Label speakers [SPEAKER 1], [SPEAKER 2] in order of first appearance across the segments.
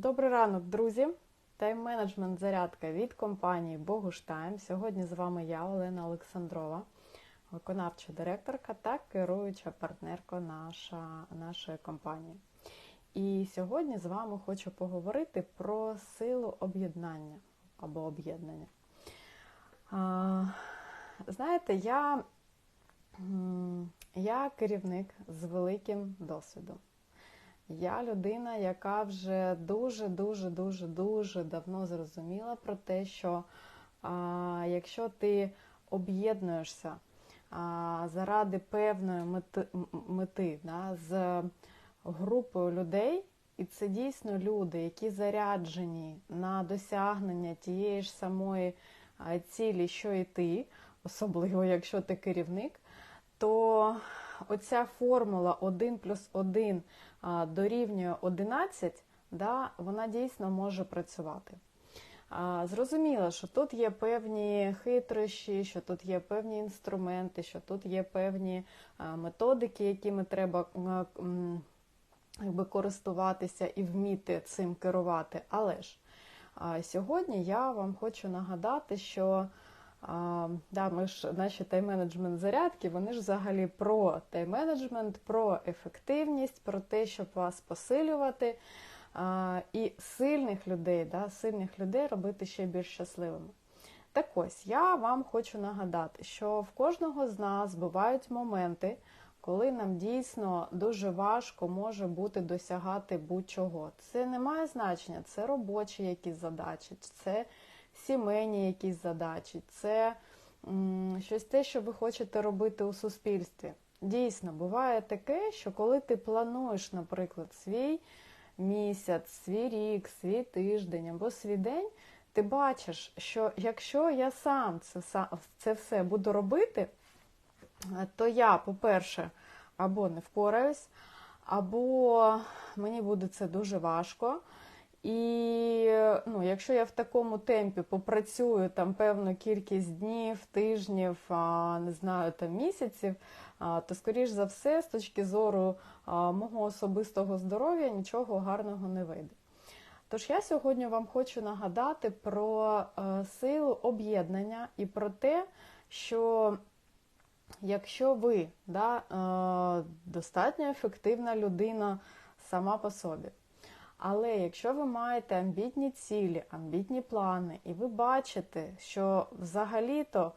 [SPEAKER 1] Добрий ранок, друзі! Тайм-менеджмент зарядка від компанії Богуштайм. Сьогодні з вами я, Олена Олександрова, виконавча директорка та керуюча партнерка наша, нашої компанії. І сьогодні з вами хочу поговорити про силу об'єднання або об'єднання. Знаєте, я, я керівник з великим досвідом. Я людина, яка вже дуже-дуже дуже дуже давно зрозуміла про те, що а, якщо ти об'єднуєшся а, заради певної мети, мети да, з групою людей, і це дійсно люди, які заряджені на досягнення тієї ж самої цілі, що і ти, особливо якщо ти керівник, то оця формула 1 плюс 1 дорівнює 11, да, вона дійсно може працювати. Зрозуміло, що тут є певні хитрощі, що тут є певні інструменти, що тут є певні методики, якими треба якби, користуватися і вміти цим керувати. Але ж сьогодні я вам хочу нагадати, що а, да, ми ж Наші тайм-менеджмент зарядки, вони ж взагалі про тайм-менеджмент, про ефективність, про те, щоб вас посилювати. А, І сильних людей, да, сильних людей робити ще більш щасливими. Так ось, я вам хочу нагадати, що в кожного з нас бувають моменти, коли нам дійсно дуже важко може бути досягати будь-чого. Це не має значення, це робочі якісь задачі, це сімейні якісь задачі, це м, щось те, що ви хочете робити у суспільстві. Дійсно, буває таке, що коли ти плануєш, наприклад, свій місяць, свій рік, свій тиждень або свій день, ти бачиш, що якщо я сам це, це все буду робити, то я, по-перше, або не впораюсь, або мені буде це дуже важко. І ну, якщо я в такому темпі попрацюю там певну кількість днів, тижнів, не знаю, там місяців, то, скоріш за все, з точки зору мого особистого здоров'я нічого гарного не вийде. Тож я сьогодні вам хочу нагадати про е, силу об'єднання і про те, що якщо ви да, е, достатньо ефективна людина сама по собі, але якщо ви маєте амбітні цілі, амбітні плани, і ви бачите, що взагалі-то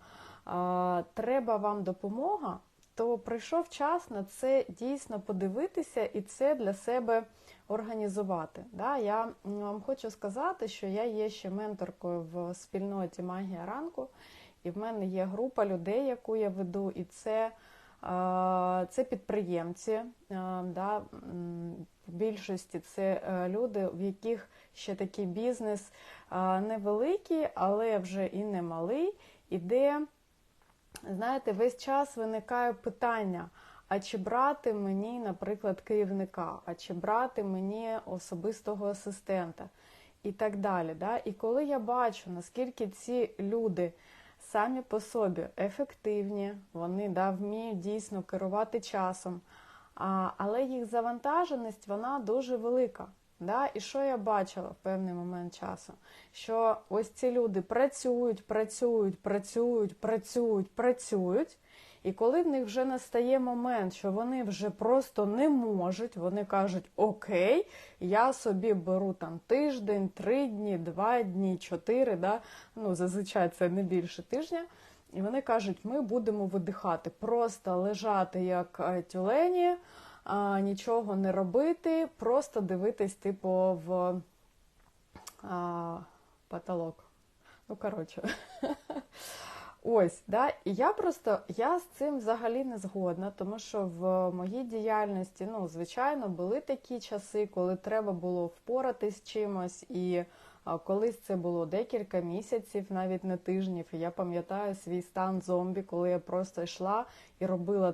[SPEAKER 1] е, треба вам допомога, то прийшов час на це дійсно подивитися і це для себе організувати. Да? Я вам хочу сказати, що я є ще менторкою в спільноті Магія ранку, і в мене є група людей, яку я веду, і це. Це підприємці, да, в більшості це е, люди, в яких ще такий бізнес невеликий, але вже і не малий, і де, знаєте, весь час виникає питання: а чи брати мені, наприклад, керівника, а чи брати мені особистого асистента і так далі. Да? І коли я бачу, наскільки ці люди самі по собі ефективні, вони да, вміють дійсно керувати часом, а, але їх завантаженість вона дуже велика. Да? І що я бачила в певний момент часу? Що ось ці люди працюють, працюють, працюють, працюють, працюють. І коли в них вже настає момент, що вони вже просто не можуть, вони кажуть, окей, я собі беру там тиждень, три дні, два дні, чотири, да? ну зазвичай це не більше тижня. І вони кажуть, ми будемо видихати, просто лежати як е, тюлені, а, нічого не робити, просто дивитись, типу, в а, потолок. Ну, коротше. Ось, да, і я просто я з цим взагалі не згодна, тому що в моїй діяльності, ну, звичайно, були такі часи, коли треба було впоратись чимось, і колись це було декілька місяців, навіть не тижнів. І я пам'ятаю свій стан зомбі, коли я просто йшла і робила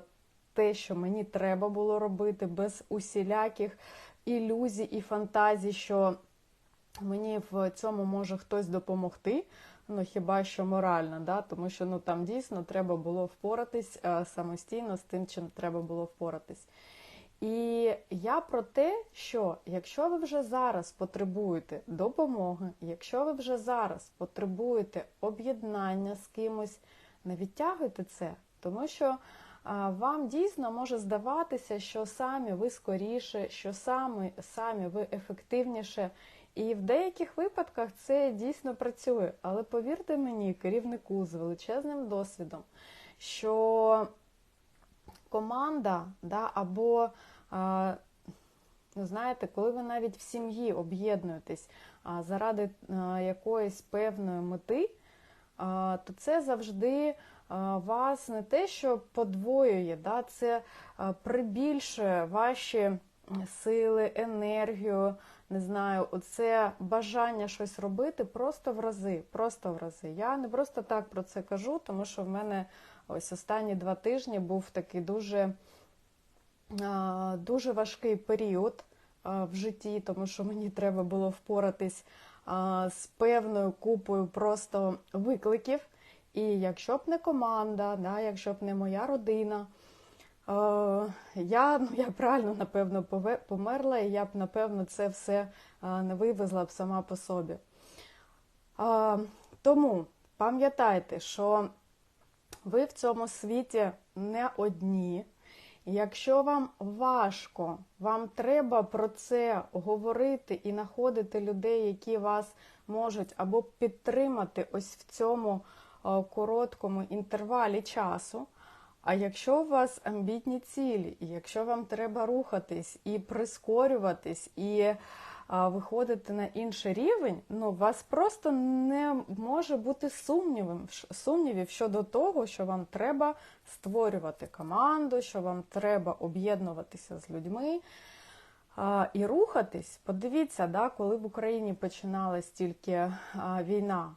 [SPEAKER 1] те, що мені треба було робити, без усіляких ілюзій і фантазій, що мені в цьому може хтось допомогти ну хіба що морально, да? тому що ну там дійсно треба було впоратись е, самостійно з тим, чим треба було впоратись. І я про те, що якщо ви вже зараз потребуєте допомоги, якщо ви вже зараз потребуєте об'єднання з кимось, не відтягуйте це, тому що а, вам дійсно може здаватися, що самі ви скоріше, що самі, самі ви ефективніше. І в деяких випадках це дійсно працює. Але повірте мені, керівнику з величезним досвідом, що команда, да, або, а, ну, знаєте, коли ви навіть в сім'ї об'єднуєтесь заради якоїсь певної мети, то це завжди вас не те, що подвоює, да, це прибільшує ваші сили, енергію, не знаю, оце бажання щось робити просто в рази. Просто в рази. Я не просто так про це кажу, тому що в мене ось останні два тижні був такий дуже, дуже важкий період в житті, тому що мені треба було впоратись з певною купою просто викликів. І якщо б не команда, да, якщо б не моя родина. Я ну, я правильно, напевно, померла, і я б, напевно, це все не вивезла б сама по собі. Тому пам'ятайте, що ви в цьому світі не одні. Якщо вам важко, вам треба про це говорити і знаходити людей, які вас можуть або підтримати ось в цьому короткому інтервалі часу. А якщо у вас амбітні цілі, і якщо вам треба рухатись і прискорюватись, і виходити на інший рівень, ну вас просто не може бути сумнівів, сумнівів щодо того, що вам треба створювати команду, що вам треба об'єднуватися з людьми. І рухатись, подивіться, да, коли в Україні починалась тільки війна.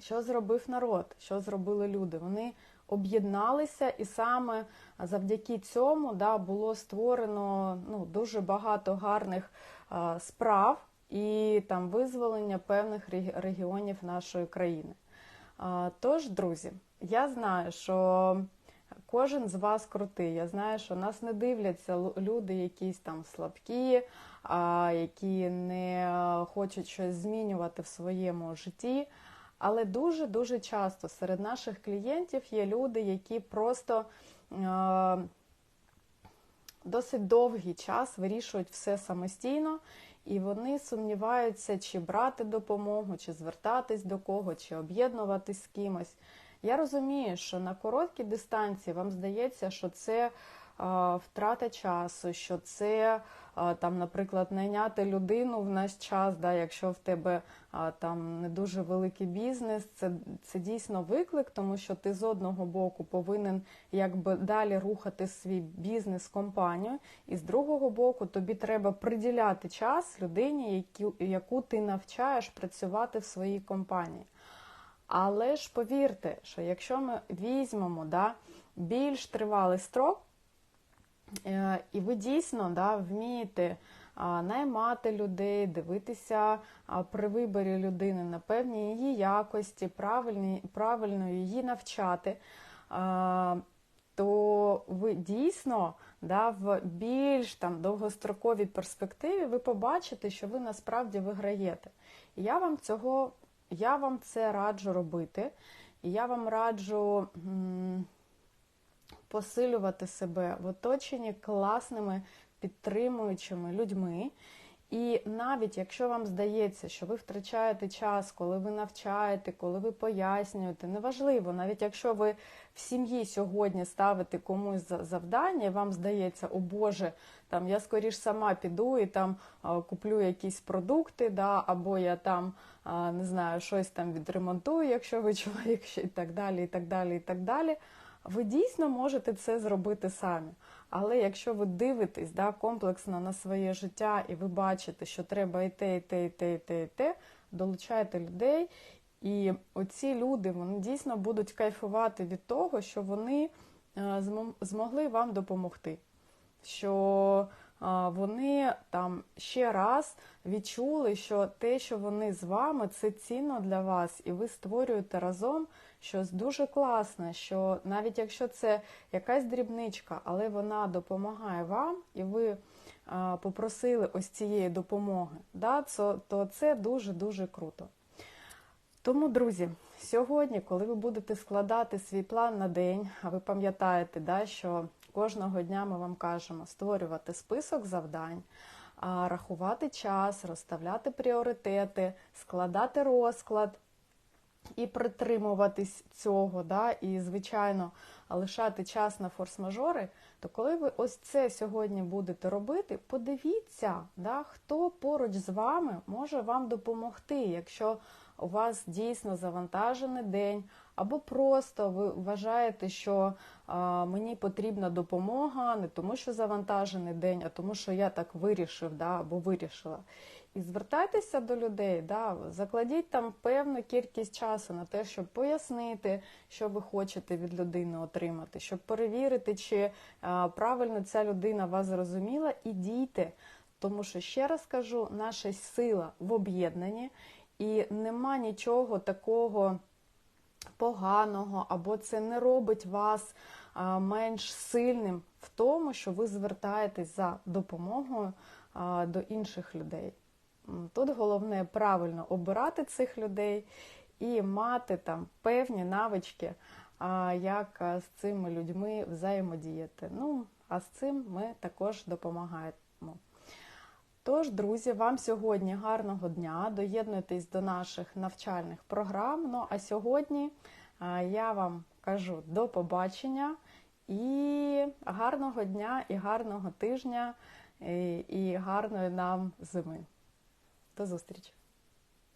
[SPEAKER 1] Що зробив народ? Що зробили люди? Вони об'єдналися, і саме завдяки цьому да, було створено ну, дуже багато гарних а, справ і там визволення певних регіонів нашої країни. А, тож, друзі, я знаю, що кожен з вас крутий. Я знаю, що нас не дивляться люди, якісь там слабкі, а, які не хочуть щось змінювати в своєму житті. Але дуже-дуже часто серед наших клієнтів є люди, які просто е, досить довгий час вирішують все самостійно, і вони сумніваються, чи брати допомогу, чи звертатись до кого, чи об'єднуватись з кимось. Я розумію, що на короткій дистанції вам здається, що це втрата часу, що це там, наприклад, найняти людину в наш час, да, якщо в тебе там не дуже великий бізнес, це це дійсно виклик, тому що ти з одного боку повинен якби далі рухати свій бізнес, компанію, і з другого боку тобі треба приділяти час людині, яку, яку ти навчаєш працювати в своїй компанії. Але ж повірте, що якщо ми візьмемо да, більш тривалий строк, і ви дійсно да, вмієте наймати людей, дивитися при виборі людини на певні її якості, правильні, правильно її навчати, то ви дійсно да, в більш там, довгостроковій перспективі ви побачите, що ви насправді виграєте. І я вам цього, я вам це раджу робити, і я вам раджу посилювати себе в оточенні класними підтримуючими людьми. І навіть якщо вам здається, що ви втрачаєте час, коли ви навчаєте, коли ви пояснюєте, неважливо, навіть якщо ви в сім'ї сьогодні ставите комусь завдання, вам здається, о Боже, там я скоріш сама піду і там куплю якісь продукти, да, або я там не знаю, щось там відремонтую, якщо ви чоловік, і так далі, і так далі, і так далі. Ви дійсно можете це зробити самі. Але якщо ви дивитесь да, комплексно на своє життя і ви бачите, що треба і те, і те, і те, і те, і те, долучайте людей. І оці люди вони дійсно будуть кайфувати від того, що вони е, змогли вам допомогти. Що вони там ще раз відчули, що те, що вони з вами, це цінно для вас, і ви створюєте разом щось дуже класне, що навіть якщо це якась дрібничка, але вона допомагає вам, і ви попросили ось цієї допомоги, да, то, це дуже-дуже круто. Тому, друзі, сьогодні, коли ви будете складати свій план на день, а ви пам'ятаєте, да, що кожного дня ми вам кажемо створювати список завдань, рахувати час, розставляти пріоритети, складати розклад і притримуватись цього, да, і, звичайно, лишати час на форс-мажори, то коли ви ось це сьогодні будете робити, подивіться, да, хто поруч з вами може вам допомогти, якщо у вас дійсно завантажений день, або просто ви вважаєте, що а, мені потрібна допомога не тому, що завантажений день, а тому, що я так вирішив да, або вирішила. І звертайтеся до людей, да, закладіть там певну кількість часу на те, щоб пояснити, що ви хочете від людини отримати, щоб перевірити, чи а, правильно ця людина вас зрозуміла, і дійте. Тому що ще раз кажу, наша сила в об'єднанні, і нема нічого такого поганого, або це не робить вас менш сильним в тому, що ви звертаєтесь за допомогою до інших людей. Тут головне правильно обирати цих людей і мати там певні навички, як з цими людьми взаємодіяти. Ну, а з цим ми також допомагаємо. Тож, друзі, вам сьогодні гарного дня. Доєднуйтесь до наших навчальних програм. Ну а сьогодні я вам кажу до побачення і гарного дня, і гарного тижня, і, і гарної нам зими. До зустрічі!